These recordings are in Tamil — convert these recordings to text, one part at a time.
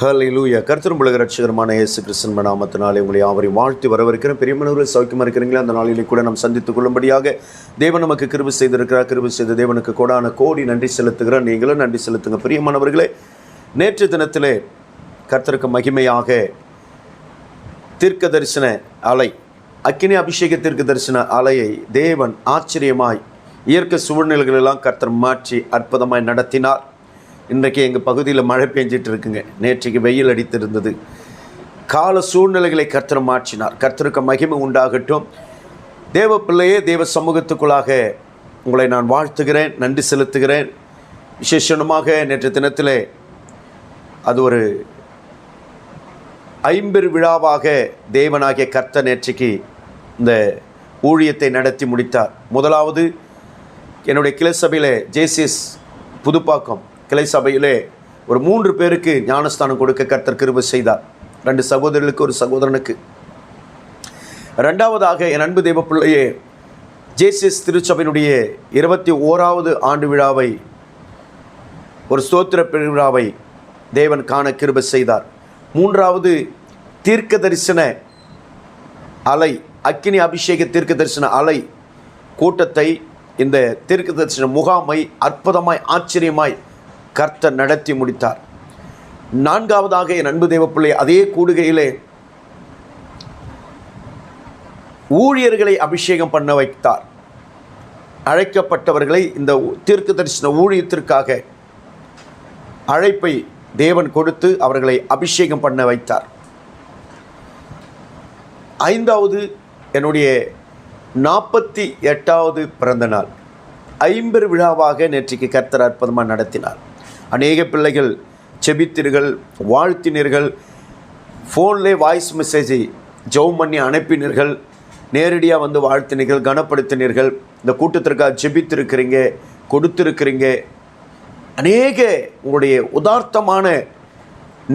ஹலிலூயா கர்த்தரும் உலக ரட்சகரமான இயேசு கிறிஸ்தன் நாமத்தினாலே உங்களை யாவரையும் வாழ்த்தி வரவிருக்கிறேன் பெரியமனவர்கள் சௌக்கியமாக இருக்கிறீங்களா? அந்த நாளிலே கூட நாம் சந்தித்துக் கொள்ளும்படியாக தேவன் நமக்கு கிருபி செய்திருக்கிறார். கிருபி செய்த தேவனுக்கு கோடான கோடி நன்றி செலுத்துகிறேன். நீங்களும் நன்றி செலுத்துங்க. பிரியமானவர்களே நேற்று தினத்திலே கர்த்தருக்கு மகிமையாக தீர்க்க தரிசன அலை அக்கினி அபிஷேக தீர்க்க தரிசன அலையை தேவன் ஆச்சரியமாய் இயற்கை சூழ்நிலைகளெல்லாம் கர்த்தர் மாற்றி அற்புதமாய் நடத்தினார். இன்றைக்கு எங்கள் பகுதியில் மழை பெஞ்சிட்டு இருக்குங்க. நேற்றைக்கு வெயில் அடித்திருந்தது. கால சூழ்நிலைகளை கர்த்தர் மாற்றினார். கர்த்தருக்கு மகிமை உண்டாகட்டும். தேவ பிள்ளையே தேவ சமூகத்துக்குள்ளாக உங்களை நான் வாழ்த்துகிறேன் நன்றி செலுத்துகிறேன். விசேஷமாக நேற்று தினத்திலே அது ஒரு ஐம்பெரு விழாவாக தேவனாகிய கர்த்த நேற்றைக்கு இந்த ஊழியத்தை நடத்தி முடித்தார். முதலாவது என்னுடைய கிளை சபையில் ஜேசிஎஸ் புதுப்பாக்கம் கிளை சபையிலே ஒரு மூன்று பேருக்கு ஞானஸ்தானம் கொடுக்க கர்த்தர் கிருபை செய்தார். ரெண்டு சகோதரர்களுக்கு ஒரு சகோதரனுக்கு. ரெண்டாவதாக என் அன்பு தெய்வ பிள்ளையே ஜேசிஎஸ் திருச்சபையினுடைய இருபத்தி ஓராவது ஆண்டு விழாவை ஒரு ஸ்தோத்திர பெருவிழாவை தேவன் காண கிருபை செய்தார். மூன்றாவது தீர்க்க தரிசன அலை அக்கினி அபிஷேக தீர்க்க தரிசன அலை கூட்டத்தை இந்த தீர்க்க தரிசன முகாமை அற்புதமாய் ஆச்சரியமாய் கர்த்தர் நடத்தி முடித்தார். நான்காவதாக என் அன்பு தேவப்பிள்ளை அதே கூடுகையிலே ஊழியர்களை அபிஷேகம் பண்ண வைத்தார். அழைக்கப்பட்டவர்களை இந்த தீர்க்க தரிசன ஊழியத்திற்காக அழைப்பை தேவன் கொடுத்து அவர்களை அபிஷேகம் பண்ண வைத்தார். ஐந்தாவது என்னுடைய நாற்பத்தி எட்டாவது பிறந்த நாள் ஐம்பெரு விழாவாக நேற்றைக்கு கர்த்தர் அற்புதமாக நடத்தினார். அநேக பிள்ளைகள் செபித்தீர்கள் வாழ்த்தினீர்கள் ஃபோன்லேயே வாய்ஸ் மெசேஜை ஜெபம் பண்ணி அனுப்பினீர்கள் நேரடியாக வந்து வாழ்த்தினீர்கள் கனப்படுத்தினீர்கள் இந்த கூட்டத்திற்காக ஜெபித்திருக்கிறீங்க கொடுத்துருக்கிறீங்க. அநேக உங்களுடைய உதார்த்தமான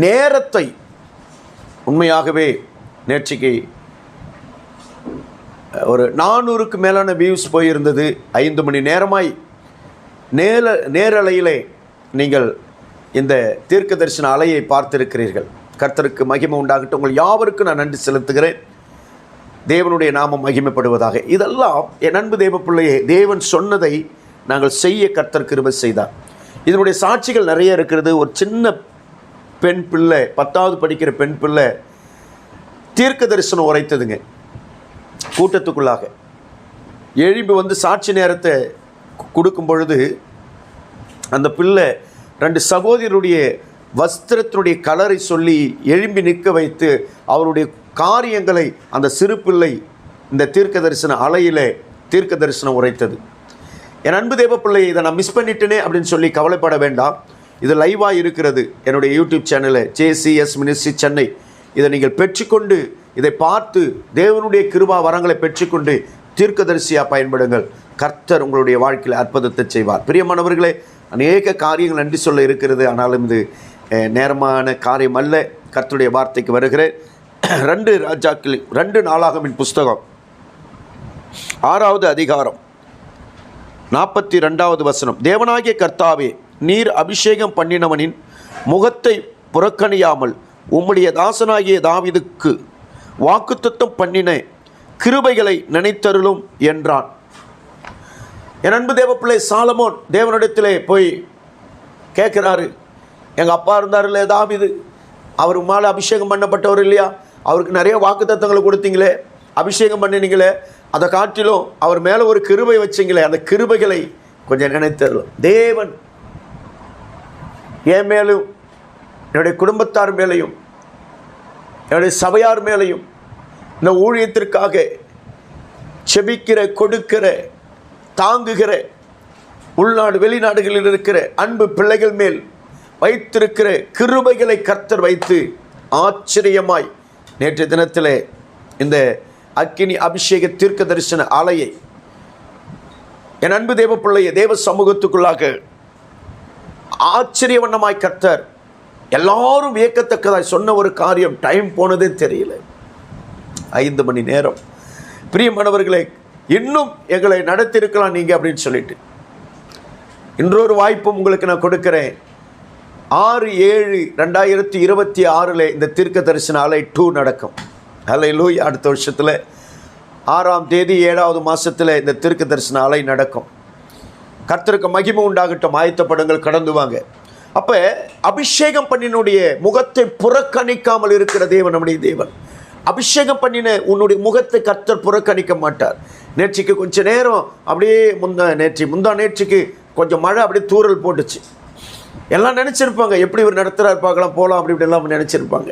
நேரத்தை உண்மையாகவே நேற்றைக்கு ஒரு நானூறுக்கு மேலான வியூஸ் போயிருந்தது. ஐந்து மணி நேரமாய் நேர நேரலையிலே நீங்கள் இந்த தீர்க்க தரிசன அலையை பார்த்திருக்கிறீர்கள். கர்த்தருக்கு மகிமை உண்டாகட்டும். உங்கள் யாவருக்கும் நான் நன்றி செலுத்துகிறேன். தேவனுடைய நாமம் மகிமைப்படுவதாக. இதெல்லாம் என் அன்பு தேவ பிள்ளையே தேவன் சொன்னதை நாங்கள் செய்ய கர்த்தர் கிருபை செய்தார். இதனுடைய சாட்சிகள் நிறைய இருக்கிறது. ஒரு சின்ன பெண் பிள்ளை பத்தாவது படிக்கிற பெண் பிள்ளை தீர்க்க தரிசனம் உரைத்ததுங்க. கூட்டத்துக்குள்ளாக. எழும்பி வந்து சாட்சி நேரத்தை கொடுக்கும் பொழுது அந்த பிள்ளை ரெண்டு சகோதரருடைய வஸ்திரத்தினுடைய கலரை சொல்லி எழும்பி நிற்க வைத்து அவருடைய காரியங்களை அந்த சிறு பிள்ளை இந்த தீர்க்க தரிசன அலையிலே தீர்க்க தரிசனம் உரைத்தது. என் அன்பு தேவ பிள்ளை இதை நான் மிஸ் பண்ணிட்டேனே அப்படின்னு சொல்லி கவலைப்பட வேண்டாம். இது லைவாக இருக்கிறது. என்னுடைய யூடியூப் சேனலில் ஜேசிஎஸ் மினிஸ்ட்ரி சென்னை இதை நீங்கள் பெற்றுக்கொண்டு இதை பார்த்து தேவனுடைய கிருபா வரங்களை பெற்றுக்கொண்டு தீர்க்கதரிசியாக பயன்படுங்கள். கர்த்தர் உங்களுடைய வாழ்க்கையில் அற்புதத்தை செய்வார். பிரியமானவர்களே அநேக காரியங்கள் நன்றி சொல்ல இருக்கிறது. ஆனாலும் இது நேரமான காரியம் அல்ல. கர்த்துடைய வார்த்தைக்கு வருகிறேன். ரெண்டு ராஜாக்கள் ரெண்டு நாளாகமின் புஸ்தகம். ஆறாவது அதிகாரம். நாற்பத்தி ரெண்டாவது வசனம். தேவனாகிய கர்த்தாவே நீர் அபிஷேகம் பண்ணினவனின் முகத்தை புறக்கணியாமல் உம்முடைய தாசனாகிய தாவிதுக்கு வாக்குத்தத்தம் பண்ணின கிருபைகளை நினைத்தருளும் என்றான். என் அன்பு தேவப்பிள்ளை சாலமோன் தேவனிடத்திலே போய் கேட்குறாரு. எங்கள் அப்பா இருந்தார் இல்லையா இது அவர் மேலே அபிஷேகம் பண்ணப்பட்டவர் இல்லையா? அவருக்கு நிறைய வாக்குத்தத்தங்களை கொடுத்தீங்களே. அபிஷேகம் பண்ணினீங்களே. அதை காட்டிலும் அவர் மேலே ஒரு கிருபை வச்சீங்களே. அந்த கிருபைகளை கொஞ்சம் நினைத்தரலாம் தேவன் என் மேலும் என்னுடைய குடும்பத்தார் மேலேயும் என்னுடைய சபையார் மேலேயும் இந்த ஊழியத்திற்காக செபிக்கிற கொடுக்கிற தாங்குகிற உள்நாடு வெளிநாடுகளில் இருக்கிற அன்பு பிள்ளைகள் மேல் வைத்திருக்கிற கிருபைகளை கர்த்தர் வைத்து ஆச்சரியமாய் நேற்று தினத்திலே இந்த அக்கினி அபிஷேக தீர்க்க தரிசன ஆலையை என் அன்பு தேவ பிள்ளையை தேவ சமூகத்துக்குள்ளாக ஆச்சரிய வண்ணமாய் கர்த்தர் எல்லாரும் வியக்கத்தக்கதாய் சொன்ன ஒரு காரியம் டைம் போனதே தெரியல. ஐந்து மணி நேரம். பிரியமானவர்களே இன்னும் எங்களை நடத்தியிருக்கலாம் நீங்கள் அப்படின்னு சொல்லிட்டு. இன்னொரு வாய்ப்பும் உங்களுக்கு நான் கொடுக்குறேன். ஆறு ஏழு ரெண்டாயிரத்தி இருபத்தி ஆறில் இந்த தீர்க்க தரிசன அலை டூ நடக்கும். அலை லூய் அடுத்த வருஷத்தில் ஆறாம் தேதி ஏழாவது மாதத்தில் இந்த தீர்க்க தரிசன அலை நடக்கும். கர்த்தருக்கு மகிமை உண்டாகட்டும். ஆயத்தப்படங்கள் கடந்து வாங்க. அப்போ அபிஷேகம் பண்ணினுடைய முகத்தை புறக்கணிக்காமல் இருக்கிற தேவன் நம்முடைய தேவன். அபிஷேகம் பண்ணின உன்னுடைய முகத்தை கர்த்தர் புறக்கணிக்க மாட்டார். நேற்றுக்கு கொஞ்ச நேரம் அப்படியே முந்தா நேற்று முந்தா நேற்றுக்கு கொஞ்சம் மழை அப்படியே தூறல் போட்டுச்சு. எல்லாம் நினச்சிருப்பாங்க எப்படி இவர் நடத்துகிறார் பார்க்கலாம் போகலாம் அப்படி இப்படி எல்லாம் நினச்சிருப்பாங்க.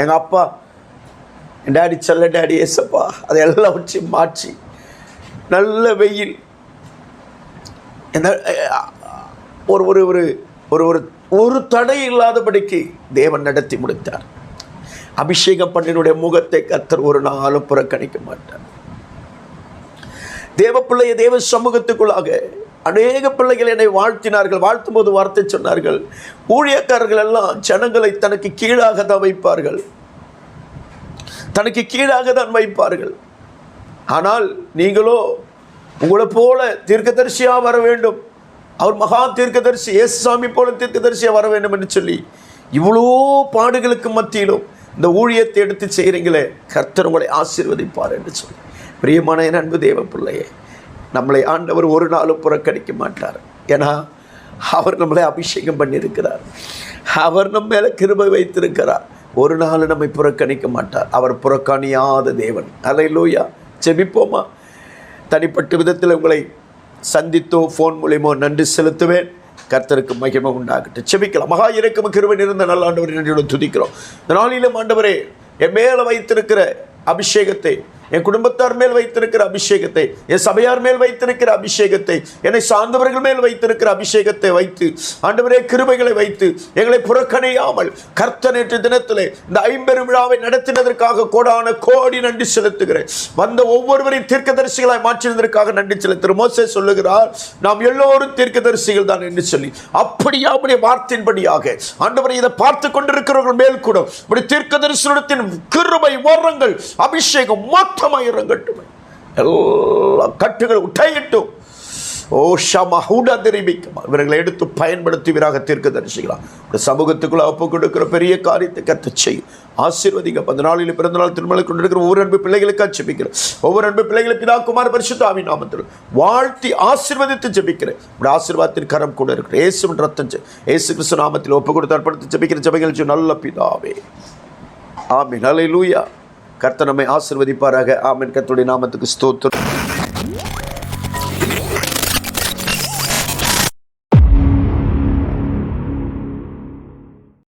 எங்கள் அப்பா என் டாடி செல்ல டேடி ஏசப்பா. அதையெல்லாம் வச்சு மாற்றி நல்ல வெயில். ஒரு ஒரு ஒரு ஒரு ஒரு ஒரு தடை இல்லாதபடிக்கு தேவன் நடத்தி முடித்தார். அபிஷேகம் பண்ணினுடைய முகத்தை கத்தர் ஒரு நாளும் புறக்கணிக்க மாட்டார். தேவ பிள்ளைய தேவ சமூகத்துக்குள்ளாக அநேக பிள்ளைகள் என்னை வாழ்த்தினார்கள் வாழ்த்தும் போது வார்த்தை சொன்னார்கள். ஊழியக்காரர்கள் எல்லாம் ஜனங்களை தனக்கு கீழாக தான் வைப்பார்கள். தனக்கு கீழாக தான் வைப்பார்கள். ஆனால் நீங்களோ உங்களை போல தீர்க்கதரிசியாக வர வேண்டும். அவர் மகா தீர்க்கதரிசி இயேசுசாமி போல தீர்க்கதரிசியாக வர வேண்டும் என்று சொல்லி இவ்வளோ பாடுகளுக்கு மத்தியிலும் இந்த ஊழியத்தை எடுத்து செய்கிறீங்களே கர்த்தர் உங்களை ஆசீர்வதிப்பார் என்று சொல்லி. பிரியமான என் அன்பு தேவ பிள்ளையே நம்மளை ஆண்டவர் ஒரு நாளும் புறக்கணிக்க மாட்டார். ஏன்னா அவர் நம்மளை அபிஷேகம் பண்ணியிருக்கிறார். அவர் நம்ம மேலே கிருபை வைத்திருக்கிறார். ஒரு நாள் நம்மை புறக்கணிக்க மாட்டார். அவர் புறக்கணியாத தேவன். அலை லூயா செபிப்போமா தனிப்பட்ட விதத்தில் உங்களை சந்தித்தோ ஃபோன் மூலியமோ நன்றி செலுத்துவேன். கர்த்தருக்கு மகிமை உண்டாகட்டும். செபிக்கலாம் மகா இறக்கம் கிருபை இருந்த நல்ல ஆண்டவரை நன்றியோடு துதிக்கிறோம். இந்த நாளிலும் ஆண்டவரே என் மேலே வைத்திருக்கிற அபிஷேகத்தை என் குடும்பத்தார் மேல் வைத்திருக்கிற அபிஷேகத்தை என் சபையார் மேல் வைத்திருக்கிற அபிஷேகத்தை என்னை சார்ந்தவர்கள் மேல் வைத்திருக்கிற அபிஷேகத்தை வைத்து ஆண்டவரே கிருபைகளை வைத்து எங்களை புறக்கணியாமல் கர்த்த நேற்று தினத்திலே இந்த ஐம்பெரும் விழாவை நடத்தினதற்காக கோடான கோடி நன்றி செலுத்துகிறேன். வந்த ஒவ்வொருவரையும் தீர்க்கதரிசிகளாய் மாற்றினதற்காக நன்றி செலுத்துகிறோம் மோசே சொல்லுகிறார் நாம் எல்லோரும் தீர்க்கதரிசிகள் தான் என்று சொல்லி அப்படியே அப்படி வார்த்தையின்படியாக. ஆண்டவரை இதை பார்த்து கொண்டிருக்கிறவர்கள் மேல் கூட இப்படி தீர்க்கதரிசனத்தின் கிருபை ஓரங்கள் அபிஷேகம் மொத்தமாக இறங்கட்டும் எல்லா கட்டுகள் உட்டையிட்டும். ஓ ஷமஹூடா இவர்களை எடுத்து பயன்படுத்துவீராக தீர்க்க தரிசிக்கலாம் ஒரு சமூகத்துக்குள்ள ஒப்பு கொடுக்கிற பெரிய காரியத்தை கத்து செய்யும். ஆசீர்வதிங்க. பந்த நாளில் பிறந்த நாள் திருமலை கொண்டிருக்கிற ஒவ்வொரு அன்பு பிள்ளைகளுக்காக ஜெபிக்கிறேன் ஒவ்வொரு அன்பு பிள்ளைகளுக்கு பிதா குமார் பரிசுத்தாவி நாமத்தில் வாழ்த்தி ஆசீர்வதித்து ஜெபிக்கிறேன். உடைய ஆசீர்வாதத்தின் கரம் கூட இருக்கிற இயேசுவின் ரத்தம் ஏசு இயேசு கிறிஸ்து நாமத்தில் ஒப்பு கொடுத்து அர்ப்பணித்து ஜெபிக்கிற ஜெபங்கள் நல்ல பிதாவே. ஆமென். லூயா கர்த்தனமை நம்மை ஆசீர்வதிப்பாராக. ஆமென். நாமத்துக்கு ஸ்தோத்திரம்.